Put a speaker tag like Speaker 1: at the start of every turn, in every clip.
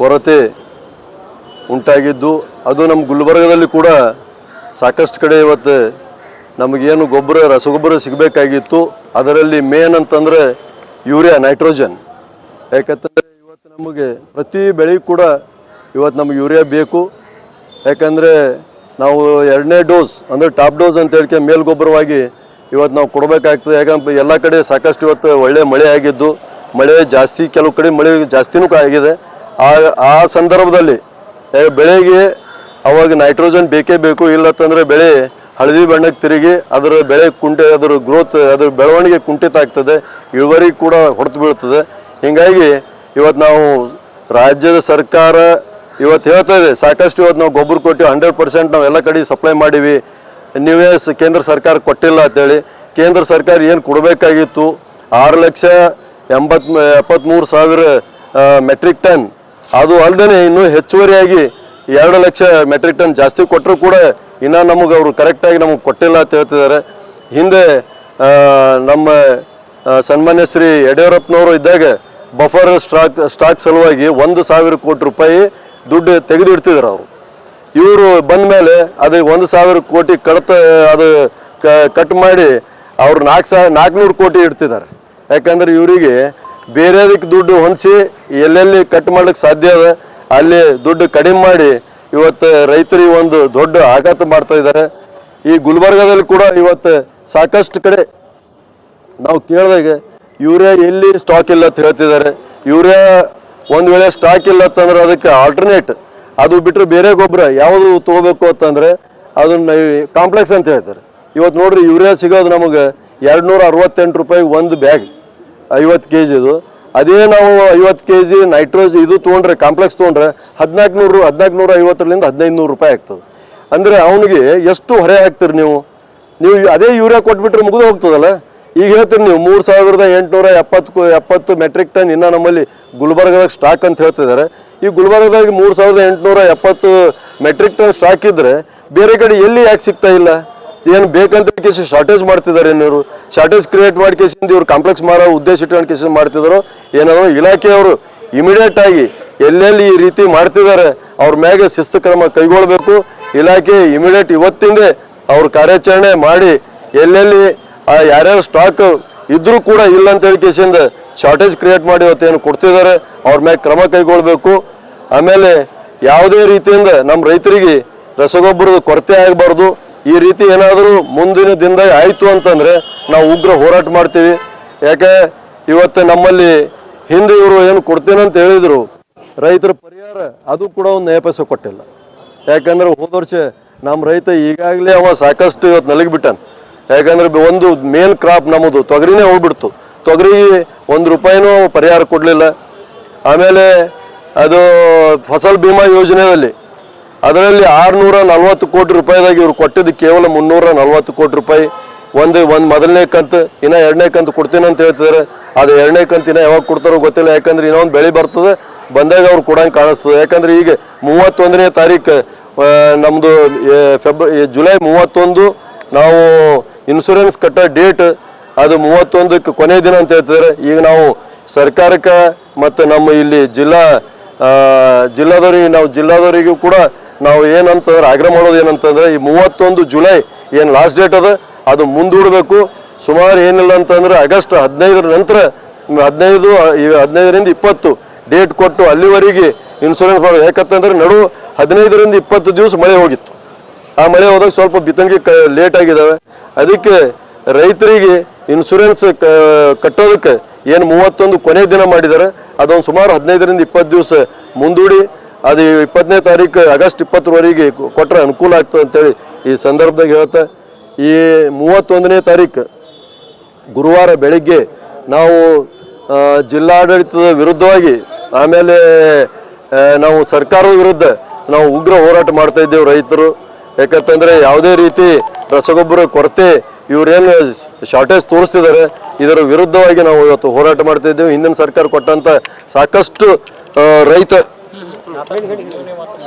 Speaker 1: ಕೊರತೆ ಉಂಟಾಗಿದ್ದು ಅದು ನಮ್ಮ ಗುಲ್ಬರ್ಗದಲ್ಲಿ ಕೂಡ ಸಾಕಷ್ಟು ಕಡೆ ಇವತ್ತು ನಮಗೇನು ಗೊಬ್ಬರ, ರಸಗೊಬ್ಬರ ಸಿಗಬೇಕಾಗಿತ್ತು. ಅದರಲ್ಲಿ ಮೇನ್ ಅಂತಂದರೆ ಯೂರಿಯಾ ನೈಟ್ರೋಜನ್ ಯಾಕಂತಂದರೆ ಇವತ್ತು ನಮಗೆ ಪ್ರತಿ ಬೆಳೆಗೂ ಕೂಡ ಇವತ್ತು ನಮಗೆ ಯೂರಿಯಾ ಬೇಕು. ಯಾಕಂದರೆ ನಾವು ಎರಡನೇ ಡೋಸ್, ಅಂದರೆ ಟಾಪ್ ಡೋಸ್ ಅಂತ ಹೇಳ್ಕೊಂಡು ಮೇಲ್ಗೊಬ್ಬರವಾಗಿ ಇವತ್ತು ನಾವು ಕೊಡಬೇಕಾಗ್ತದೆ. ಯಾಕಂದ್ರೆ ಎಲ್ಲ ಕಡೆ ಸಾಕಷ್ಟು ಇವತ್ತು ಒಳ್ಳೆ ಮಳೆ ಆಗಿದ್ದು. ಮಳೆ ಜಾಸ್ತಿ, ಕೆಲವು ಕಡೆ ಮಳೆ ಜಾಸ್ತಿನೂ ಆಗಿದೆ. ಆ ಆ ಸಂದರ್ಭದಲ್ಲಿ ಬೆಳೆಗೆ ಅವಾಗ ನೈಟ್ರೋಜನ್ ಬೇಕೇ ಬೇಕು, ಇಲ್ಲತ್ತಂದ್ರೆ ಬೆಳೆ ಹಳದಿ ಬಣ್ಣಕ್ಕೆ ತಿರುಗಿ ಅದರ ಬೆಳೆ ಕುಂಟೆ, ಅದರ ಗ್ರೋತ್ ಅದರ ಬೆಳವಣಿಗೆ ಕುಂಠಿತ ಆಗ್ತದೆ, ಇಳುವರಿ ಕೂಡ ಹೊಡೆತು ಬೀಳ್ತದೆ. ಹೀಗಾಗಿ ಇವತ್ತು ನಾವು ರಾಜ್ಯದ ಸರ್ಕಾರ ಇವತ್ತು ಹೇಳ್ತಾ ಇದೆ, ಸಾಕಷ್ಟು ಇವತ್ತು ನಾವು ಗೊಬ್ಬರ ಕೊಟ್ಟು ಹಂಡ್ರೆಡ್ ಪರ್ಸೆಂಟ್ ನಾವು ಎಲ್ಲ ಕಡೆ ಸಪ್ಲೈ ಮಾಡೀವಿ. ನೀವೇ ಕೇಂದ್ರ ಸರ್ಕಾರ ಕೊಟ್ಟಿಲ್ಲ ಅಂತೇಳಿ. ಕೇಂದ್ರ ಸರ್ಕಾರ ಏನು ಕೊಡಬೇಕಾಗಿತ್ತು? ಆರು ಲಕ್ಷ ಎಂಬತ್ ಎಪ್ಪತ್ತ್ಮೂರು ಸಾವಿರ ಮೆಟ್ರಿಕ್ ಟನ್ ಅದು ಅಲ್ಲದೆ ಇನ್ನೂ ಹೆಚ್ಚುವರಿಯಾಗಿ ಎರಡು ಲಕ್ಷ ಮೆಟ್ರಿಕ್ ಟನ್ ಜಾಸ್ತಿ ಕೊಟ್ಟರು ಕೂಡ ಇನ್ನೂ ನಮಗೆ ಅವರು ಕರೆಕ್ಟಾಗಿ ನಮಗೆ ಕೊಟ್ಟಿಲ್ಲ ಅಂತ ಹೇಳ್ತಿದ್ದಾರೆ. ಹಿಂದೆ ನಮ್ಮ ಸನ್ಮಾನ್ಯ ಶ್ರೀ ಯಡಿಯೂರಪ್ಪನವರು ಇದ್ದಾಗ ಬಫರ್ ಸ್ಟಾಕ್ ಸ್ಟಾಕ್ ಸಲುವಾಗಿ ಒಂದು ಸಾವಿರ ಕೋಟಿ ರೂಪಾಯಿ ದುಡ್ಡು ತೆಗೆದಿಡ್ತಿದ್ರು ಅವರು. ಇವರು ಬಂದ ಮೇಲೆ ಅದು ಒಂದು ಸಾವಿರ ಕೋಟಿ ಕಡತ ಅದು ಕಟ್ ಮಾಡಿ ಅವರು ನಾಲ್ಕು ಸಾವಿರ ನಾಲ್ಕುನೂರು ಕೋಟಿ ಇಡ್ತಿದ್ದಾರೆ. ಯಾಕಂದ್ರೆ ಇವರಿಗೆ ಬೇರೆದಕ್ಕೆ ದುಡ್ಡು ಹೊಂದಿಸಿ ಎಲ್ಲೆಲ್ಲಿ ಕಟ್ ಮಾಡ್ಲಿಕ್ಕೆ ಸಾಧ್ಯ ಅದ, ಅಲ್ಲಿ ದುಡ್ಡು ಕಡಿಮೆ ಮಾಡಿ ಇವತ್ತು ರೈತರಿಗೆ ಒಂದು ದೊಡ್ಡ ಆಘಾತ ಮಾಡ್ತಾ ಇದ್ದಾರೆ. ಈ ಗುಲ್ಬರ್ಗದಲ್ಲಿ ಕೂಡ ಇವತ್ತು ಸಾಕಷ್ಟು ಕಡೆ ನಾವು ಕೇಳಿದಾಗ ಯೂರಿಯಾ ಎಲ್ಲಿ ಸ್ಟಾಕ್ ಇಲ್ಲ ಅಂತ ಹೇಳ್ತಿದ್ದಾರೆ. ಯೂರಿಯಾ ಒಂದು ವೇಳೆ ಸ್ಟಾಕ್ ಇಲ್ಲ ಅಂತಂದ್ರೆ ಅದಕ್ಕೆ ಆಲ್ಟರ್ನೇಟ್ ಅದು ಬಿಟ್ಟರೆ ಬೇರೆ ಗೊಬ್ಬರ ಯಾವುದು ತೊಗೋಬೇಕು ಅಂತಂದ್ರೆ ಅದನ್ನ ಕಾಂಪ್ಲೆಕ್ಸ್ ಅಂತ ಹೇಳ್ತಾರೆ. ಇವತ್ತು ನೋಡ್ರಿ ಯೂರಿಯಾ ಸಿಗೋದು ನಮಗೆ ಎರಡು ನೂರ ಅರವತ್ತೆಂಟು ರೂಪಾಯಿ ಒಂದು ಬ್ಯಾಗ್ ಐವತ್ತು ಕೆ ಜಿದು ಅದೇ ನಾವು ಐವತ್ತು ಕೆ ಜಿ ನೈಟ್ರೋಜ್ ಇದು ತೊಗೊಂಡ್ರೆ ಕಾಂಪ್ಲೆಕ್ಸ್ ತೊಗೊಂಡ್ರೆ ಹದಿನಾಲ್ಕು ನೂರು ಹದಿನಾಲ್ಕು ನೂರ ಐವತ್ತರಿಂದ ಹದಿನೈದು ನೂರು ರೂಪಾಯಿ ಆಗ್ತದೆ. ಅಂದರೆ ಅವನಿಗೆ ಎಷ್ಟು ಹೊರೆ ಹಾಕ್ತೀರಿ ನೀವು? ನೀವು ಅದೇ ಯೂರಿಯಾ ಕೊಟ್ಬಿಟ್ರೆ ಮುಗಿದು ಹೋಗ್ತದಲ್ಲ? ಈಗ ಹೇಳ್ತೀರಿ ನೀವು, ಮೂರು ಸಾವಿರದ ಎಂಟುನೂರ ಎಪ್ಪತ್ತು ಎಪ್ಪತ್ತು ಮೆಟ್ರಿಕ್ ಟನ್ ಇನ್ನೂ ನಮ್ಮಲ್ಲಿ ಗುಲ್ಬರ್ಗದಾಗ ಸ್ಟಾಕ್ ಅಂತ ಹೇಳ್ತಿದ್ದಾರೆ ಈ ಗುಲ್ಬರ್ಗದಾಗ ಮೂರು ಸಾವಿರದ ಎಂಟುನೂರ ಎಪ್ಪತ್ತು ಮೆಟ್ರಿಕ್ ಟನ್ ಸ್ಟಾಕ್ ಇದ್ದರೆ ಬೇರೆ ಕಡೆ ಎಲ್ಲಿ ಯಾಕೆ ಸಿಗ್ತಾ ಇಲ್ಲ? ಏನು ಬೇಕಂತ ಕೇಸಿ ಶಾರ್ಟೇಜ್ ಮಾಡ್ತಿದ್ದಾರೆ ಇವರು ಶಾರ್ಟೇಜ್ ಕ್ರಿಯೇಟ್ ಮಾಡಿ ಕೇಸಿಂದ ಇವ್ರು ಕಾಂಪ್ಲೆಕ್ಸ್ ಮಾಡೋ ಉದ್ದೇಶ ಇಟ್ಕೊಂಡು ಕೇಸಿ ಮಾಡ್ತಿದ್ದಾರೋ ಏನಾದ್ರು ಇಲಾಖೆಯವರು ಇಮಿಡಿಯೇಟ್ ಆಗಿ ಎಲ್ಲೆಲ್ಲಿ ಈ ರೀತಿ ಮಾಡ್ತಿದ್ದಾರೆ ಅವ್ರ ಮ್ಯಾಗೆ ಶಿಸ್ತು ಕ್ರಮ ಕೈಗೊಳ್ಬೇಕು. ಇಲಾಖೆ ಇಮಿಡಿಯೇಟ್ ಇವತ್ತಿಂದ ಅವ್ರ ಕಾರ್ಯಾಚರಣೆ ಮಾಡಿ ಎಲ್ಲೆಲ್ಲಿ ಯಾರ್ಯಾರು ಸ್ಟಾಕ್ ಇದ್ರೂ ಕೂಡ ಇಲ್ಲ ಅಂತ ಹೇಳಿ ಕೇಸಿಂದ ಶಾರ್ಟೇಜ್ ಕ್ರಿಯೇಟ್ ಮಾಡಿ ಇವತ್ತೇನು ಕೊಡ್ತಿದ್ದಾರೆ ಅವ್ರ ಮ್ಯಾಗೆ ಕ್ರಮ ಕೈಗೊಳ್ಬೇಕು. ಆಮೇಲೆ ಯಾವುದೇ ರೀತಿಯಿಂದ ನಮ್ಮ ರೈತರಿಗೆ ರಸಗೊಬ್ಬರದ ಕೊರತೆ ಆಗಬಾರ್ದು. ಈ ರೀತಿ ಏನಾದರೂ ಮುಂದಿನ ದಿನದಾಗ ಆಯಿತು ಅಂತಂದರೆ ನಾವು ಉಗ್ರ ಹೋರಾಟ ಮಾಡ್ತೀವಿ. ಯಾಕೆ? ಇವತ್ತು ನಮ್ಮಲ್ಲಿ ಹಿಂದೆ ಇವರು ಏನು ಕೊಡ್ತೀನಿ ಅಂತ ಹೇಳಿದರು. ರೈತರ ಪರಿಹಾರ ಅದು ಕೂಡ ಒಂದು ನಯ ಪೈಸೆ ಕೊಟ್ಟಿಲ್ಲ. ಯಾಕಂದ್ರೆ ಹೋದ ವರ್ಷ ನಮ್ಮ ರೈತ ಈಗಾಗಲೇ ಅವ ಸಾಕಷ್ಟು ಇವತ್ತು ನಲಗಿ ಬಿಟ್ಟಾನ ಯಾಕಂದ್ರೆ ಒಂದು ಮೇನ್ ಕ್ರಾಪ್ ನಮ್ಮದು ತೊಗರಿನೇ ಹೋಗ್ಬಿಡ್ತು. ತೊಗರಿ ಒಂದು ರೂಪಾಯಿನೂ ಪರಿಹಾರ ಕೊಡಲಿಲ್ಲ. ಆಮೇಲೆ ಅದು ಫಸಲ್ ಭೀಮಾ ಯೋಜನೆಯಲ್ಲಿ ಅದರಲ್ಲಿ ಆರುನೂರ ನಲವತ್ತು ಕೋಟಿ ರೂಪಾಯಿದಾಗ ಇವ್ರು ಕೊಟ್ಟಿದ್ದು ಕೇವಲ ಮುನ್ನೂರ ನಲವತ್ತು ಕೋಟಿ ರೂಪಾಯಿ. ಒಂದು ಒಂದು ಮೊದಲನೇ ಕಂತು, ಇನ್ನು ಎರಡನೇ ಕಂತು ಕೊಡ್ತೀನಿ ಅಂತ ಹೇಳ್ತಿದ್ದಾರೆ ಅದು ಎರಡನೇ ಕಂತು ಇನ್ನ ಯಾವಾಗ ಕೊಡ್ತಾರೋ ಗೊತ್ತಿಲ್ಲ. ಯಾಕಂದ್ರೆ ಇನ್ನೊಂದು ಬೆಳೆ ಬರ್ತದೆ, ಬಂದಾಗ ಅವ್ರು ಕೊಡಂಗೆ ಕಾಣಿಸ್ತದೆ. ಯಾಕಂದ್ರೆ ಈಗ ಮೂವತ್ತೊಂದನೇ ತಾರೀಕು ನಮ್ಮದು ಫೆಬ್ರ ಜುಲೈ ಮೂವತ್ತೊಂದು, ನಾವು ಇನ್ಶೂರೆನ್ಸ್ ಕಟ್ಟೋ ಡೇಟ್, ಅದು ಮೂವತ್ತೊಂದಕ್ಕೆ ಕೊನೆ ದಿನ ಅಂತ ಹೇಳ್ತಿದ್ದಾರೆ ಈಗ ನಾವು ಸರ್ಕಾರಕ್ಕೆ ಮತ್ತು ನಮ್ಮ ಇಲ್ಲಿ ಜಿಲ್ಲಾ ಜಿಲ್ಲಾದವರಿಗೆ, ನಾವು ಜಿಲ್ಲಾದವರಿಗೂ ಕೂಡ ನಾವು ಏನಂತಂದ್ರೆ ಆಗ್ರಹ ಮಾಡೋದು ಏನಂತಂದ್ರೆ ಈ ಮೂವತ್ತೊಂದು ಜುಲೈ ಏನು ಲಾಸ್ಟ್ ಡೇಟ್ ಅದ, ಅದು ಮುಂದೂಡಬೇಕು. ಸುಮಾರು ಏನಿಲ್ಲ ಅಂತಂದ್ರೆ ಆಗಸ್ಟ್ ಹದಿನೈದರ ನಂತರ, ಹದಿನೈದು ಹದಿನೈದರಿಂದ ಇಪ್ಪತ್ತು ಡೇಟ್ ಕೊಟ್ಟು ಅಲ್ಲಿವರೆಗೆ ಇನ್ಶೂರೆನ್ಸ್ ಮಾಡೋದು ಯಾಕಂತಂದ್ರೆ ನಡು ಹದಿನೈದರಿಂದ ಇಪ್ಪತ್ತು ದಿವಸ ಮಳೆ ಹೋಗಿತ್ತು. ಆ ಮಳೆ ಹೋದಾಗ ಸ್ವಲ್ಪ ಬಿತ್ತಣಿಗೆ ಲೇಟ್ ಆಗಿದ್ದಾವೆ ಅದಕ್ಕೆ ರೈತರಿಗೆ ಇನ್ಶೂರೆನ್ಸ್ ಕಟ್ಟೋದಕ್ಕೆ ಏನು ಮೂವತ್ತೊಂದು ಕೊನೆ ದಿನ ಮಾಡಿದ್ದಾರೆ. ಅದೊಂದು ಸುಮಾರು ಹದಿನೈದರಿಂದ ಇಪ್ಪತ್ತು ದಿವಸ ಮುಂದೂಡಿ ಅದು ಇಪ್ಪತ್ತನೇ ತಾರೀಕು ಆಗಸ್ಟ್ ಇಪ್ಪತ್ತರವರೆಗೆ ಕೊಟ್ಟರೆ ಅನುಕೂಲ ಆಗ್ತದೆ ಅಂತೇಳಿ ಈ ಸಂದರ್ಭದಾಗ ಹೇಳ್ತಾ, ಈ ಮೂವತ್ತೊಂದನೇ ತಾರೀಕು ಗುರುವಾರ ಬೆಳಿಗ್ಗೆ ನಾವು ಜಿಲ್ಲಾಡಳಿತದ ವಿರುದ್ಧವಾಗಿ ಆಮೇಲೆ ನಾವು ಸರ್ಕಾರದ ವಿರುದ್ಧ ನಾವು ಉಗ್ರ ಹೋರಾಟ ಮಾಡ್ತಾ ಇದ್ದೇವೆ ರೈತರು. ಯಾಕಂತಂದರೆ ಯಾವುದೇ ರೀತಿ ರಸಗೊಬ್ಬರ ಕೊರತೆ, ಇವರೇನು ಶಾರ್ಟೇಜ್ ತೋರಿಸ್ತಿದ್ದಾರೆ. ಇದರ ವಿರುದ್ಧವಾಗಿ ನಾವು ಇವತ್ತು ಹೋರಾಟ ಮಾಡ್ತಾ ಇದ್ದೇವೆ. ಹಿಂದಿನ ಸರ್ಕಾರ ಕೊಟ್ಟಂಥ ಸಾಕಷ್ಟು ರೈತ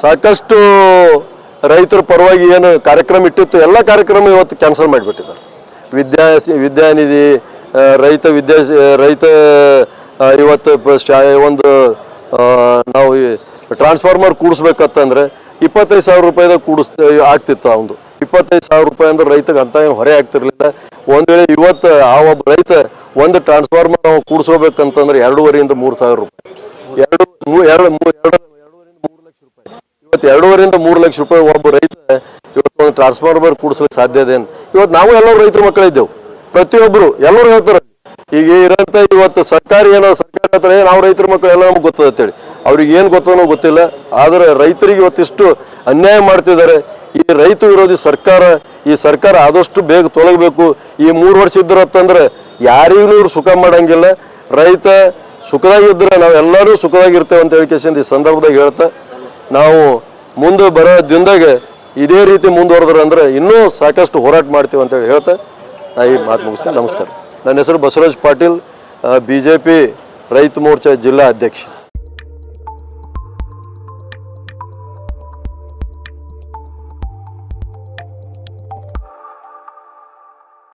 Speaker 1: ಸಾಕಷ್ಟು ರೈತರ ಪರವಾಗಿ ಏನು ಕಾರ್ಯಕ್ರಮ ಇಟ್ಟಿತ್ತು, ಎಲ್ಲ ಕಾರ್ಯಕ್ರಮ ಇವತ್ತು ಕ್ಯಾನ್ಸಲ್ ಮಾಡಿಬಿಟ್ಟಿದ್ದಾರೆ. ವಿದ್ಯಾ ವಿದ್ಯಾನಿಧಿ ರೈತ ವಿದ್ಯಾ ರೈತ ಇವತ್ತು ಒಂದು ನಾವು ಟ್ರಾನ್ಸ್ಫಾರ್ಮರ್ ಕೂಡಿಸ್ಬೇಕಂತಂದ್ರೆ ಇಪ್ಪತ್ತೈದು ಸಾವಿರ ರೂಪಾಯಿದಾಗ ಕೂಡಿಸ್ ಆಗ್ತಿತ್ತು ಅವನು ಇಪ್ಪತ್ತೈದು ಸಾವಿರ ರೂಪಾಯಿ ಅಂದ್ರೆ ರೈತಗೆ ಅಂತ ಏನು ಹೊರೆ ಆಗ್ತಿರ್ಲಿಲ್ಲ. ಒಂದು ವೇಳೆ ಇವತ್ತು ಆ ಒಬ್ಬ ರೈತ ಒಂದು ಟ್ರಾನ್ಸ್ಫಾರ್ಮರ್ ನಾವು ಕೂಡಿಸ್ಕೋಬೇಕಂತಂದ್ರೆ ಎರಡೂವರೆಯಿಂದ ಮೂರು ಸಾವಿರ ರೂಪಾಯಿ. ಎರಡು ಎರಡು ಎರಡು ಎರಡೂವರೆಯಿಂದ ಮೂರು ಲಕ್ಷ ರೂಪಾಯಿ ಇವತ್ತು ಎರಡೂವರೆಯಿಂದ ಮೂರು ಲಕ್ಷ ರೂಪಾಯಿ ಒಬ್ಬ ರೈತ ಇವತ್ತು ಒಂದು ಟ್ರಾನ್ಸ್ಫಾರ್ಮರ್ ಕೂಡಿಸ್ಲಿಕ್ಕೆ ಸಾಧ್ಯ ಇದೆ ಇವತ್ತು ನಾವು ಎಲ್ಲರೂ ರೈತರ ಮಕ್ಕಳಿದ್ದೇವೆ. ಪ್ರತಿಯೊಬ್ಬರು ಎಲ್ಲರೂ ಹೇಳ್ತಾರೆ, ಈಗ ಇರೋಂಥ ಇವತ್ತು ಸರ್ಕಾರಿ ಏನೋ ಸರ್ಕಾರ ಹೇಳ್ತಾರೆ ನಾವು ರೈತರ ಮಕ್ಕಳು ಎಲ್ಲ ನಮ್ಗೆ ಗೊತ್ತದ ಅಂತೇಳಿ. ಅವ್ರಿಗೆ ಏನು ಗೊತ್ತೋ ಗೊತ್ತಿಲ್ಲ. ಆದರೆ ರೈತರಿಗೆ ಇವತ್ತಿಷ್ಟು ಅನ್ಯಾಯ ಮಾಡ್ತಿದ್ದಾರೆ. ಈ ರೈತ ವಿರೋಧಿ ಸರ್ಕಾರ, ಈ ಸರ್ಕಾರ ಆದಷ್ಟು ಬೇಗ ತೊಲಗಬೇಕು. ಈ ಮೂರು ವರ್ಷ ಇದ್ರತ್ತಂದ್ರೆ ಯಾರಿಗೂ ಇವ್ರು ಸುಖ ಮಾಡಂಗಿಲ್ಲ. ರೈತ ಸುಖದಾಗಿದ್ರೆ ನಾವೆಲ್ಲರೂ ಸುಖವಾಗಿರ್ತೇವೆ ಅಂತ ಹೇಳಿ ಈ ಸಂದರ್ಭದಾಗ ಹೇಳ್ತಾ ನಾವು ಮುಂದೆ ಬರೋ ದಿನದಾಗ ಇದೇ ರೀತಿ ಮುಂದುವರೆದ್ರೆ ಅಂದ್ರೆ ಇನ್ನೂ ಸಾಕಷ್ಟು ಹೋರಾಟ ಮಾಡ್ತೀವಿ ಅಂತೇಳಿ ಹೇಳ್ತಾ ನಾ ಈ ಮಾತು ಮುಗಿಸ್ತೀನಿ. ನಮಸ್ಕಾರ. ನನ್ನ ಹೆಸರು Basavaraj Patil B J P ರೈತ ಮೋರ್ಚಾ ಜಿಲ್ಲಾ ಅಧ್ಯಕ್ಷ.